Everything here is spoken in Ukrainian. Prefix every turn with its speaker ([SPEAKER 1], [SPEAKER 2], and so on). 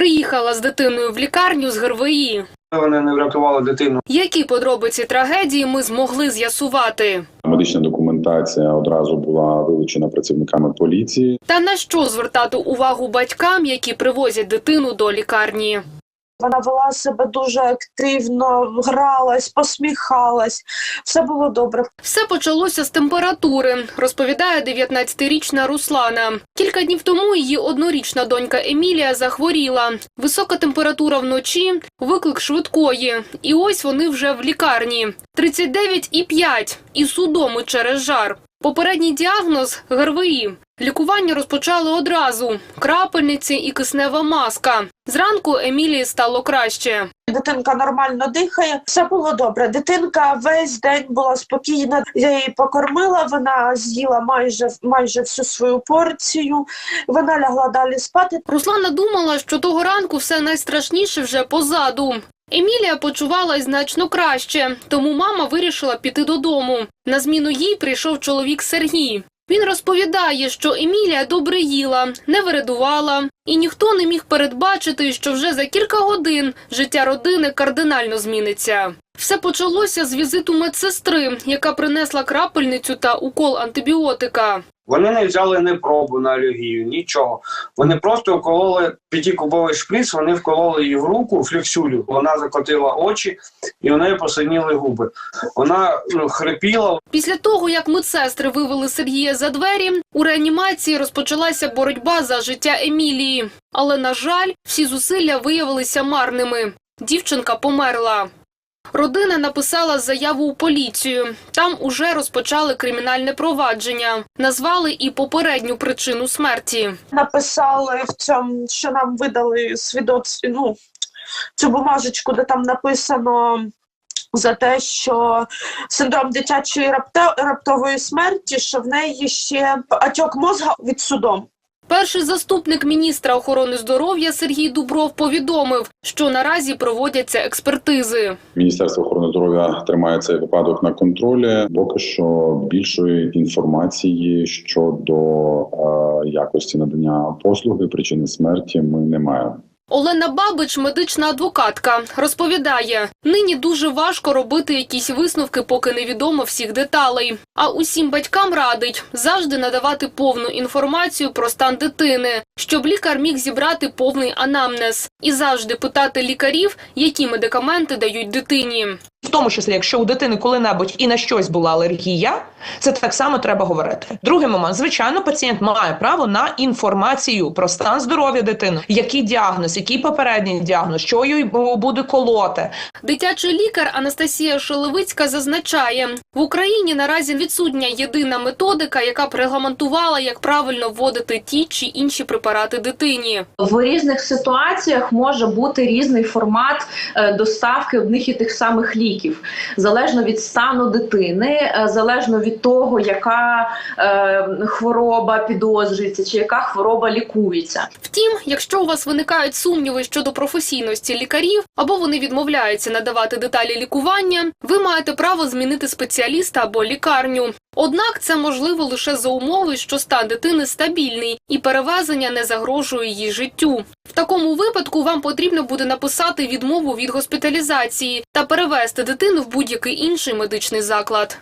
[SPEAKER 1] приїхала з дитиною в лікарню з ГРВІ.
[SPEAKER 2] Вони не врятували дитину.
[SPEAKER 1] Які подробиці трагедії ми змогли з'ясувати?
[SPEAKER 3] Медична документація одразу була вилучена працівниками поліції.
[SPEAKER 1] Та на що звертати увагу батькам, які привозять дитину до лікарні?
[SPEAKER 4] Вона вела себе дуже активно, гралась, посміхалась. Все було добре.
[SPEAKER 1] Все почалося з температури, розповідає 19-річна Руслана. Кілька днів тому її однорічна донька Емілія захворіла. Висока температура вночі, виклик швидкої. І ось вони вже в лікарні. 39,5 і судоми через жар. Попередній діагноз ГРВІ. Лікування розпочали одразу: крапельниці і киснева маска. Зранку Емілії стало краще.
[SPEAKER 4] Дитинка нормально дихає, все було добре. Дитинка весь день була спокійна. Я її покормила. Вона з'їла майже майже всю свою порцію. Вона лягла далі спати.
[SPEAKER 1] Руслана думала, що того ранку все найстрашніше вже позаду. Емілія почувалась значно краще, тому мама вирішила піти додому. На зміну їй прийшов чоловік Сергій. Він розповідає, що Емілія добре їла, не вирадувала, і ніхто не міг передбачити, що вже за кілька годин життя родини кардинально зміниться. Все почалося з візиту медсестри, яка принесла крапельницю та укол антибіотика.
[SPEAKER 2] Вони не взяли ні пробу на алергію, нічого. Вони просто укололи п'ятикубовий шприц, вони вкололи її в руку флексюлю. Вона закотила очі і у неї посиніли губи. Вона ну, хрипіла,
[SPEAKER 1] Після того, як медсестри вивели Сергія за двері, у реанімації розпочалася боротьба за життя Емілії. Але, на жаль, всі зусилля виявилися марними. Дівчинка померла. Родина написала заяву у поліцію. Там уже розпочали кримінальне провадження. Назвали і попередню причину смерті.
[SPEAKER 4] Написали в цьому, що нам видали свідоцтво, ну, цю бумажечку, де там написано. За те, що синдром дитячої рапто- раптової смерті, що в неї ще отек мозга від судом.
[SPEAKER 1] Перший заступник міністра охорони здоров'я Сергій Дубров повідомив, що наразі проводяться експертизи.
[SPEAKER 3] Міністерство охорони здоров'я тримає цей випадок на контролі. Поки що більшої інформації щодо е, якості надання послуги, причини смерті ми не маємо.
[SPEAKER 1] Олена Бабич, медична адвокатка, розповідає: нині дуже важко робити якісь висновки, поки невідомо всіх деталей. А усім батькам радить завжди надавати повну інформацію про стан дитини, щоб лікар міг зібрати повний анамнез, і завжди питати лікарів, які медикаменти дають дитині.
[SPEAKER 5] Тому числі, якщо у дитини коли-небудь і на щось була алергія, це так само треба говорити. Другий момент, звичайно, пацієнт має право на інформацію про стан здоров'я дитини, який діагноз, який попередній діагноз, що їй буде колоти,
[SPEAKER 1] Дитячий лікар Анастасія Шелевицька зазначає, в Україні наразі відсутня єдина методика, яка б регламентувала, як правильно вводити ті чи інші препарати дитині.
[SPEAKER 6] В різних ситуаціях може бути різний формат е, доставки одних і тих самих ліків, залежно від стану дитини, е, залежно від того, яка е, хвороба підозрюється, чи яка хвороба лікується.
[SPEAKER 1] Втім, якщо у вас виникають сумніви щодо професійності лікарів або вони відмовляються надавати деталі лікування, ви маєте право змінити спеціаліста або лікарню. Однак це можливо лише за умови, що стан дитини стабільний і перевезення не загрожує її життю. В такому випадку вам потрібно буде написати відмову від госпіталізації та перевести дитину в будь-який інший медичний заклад.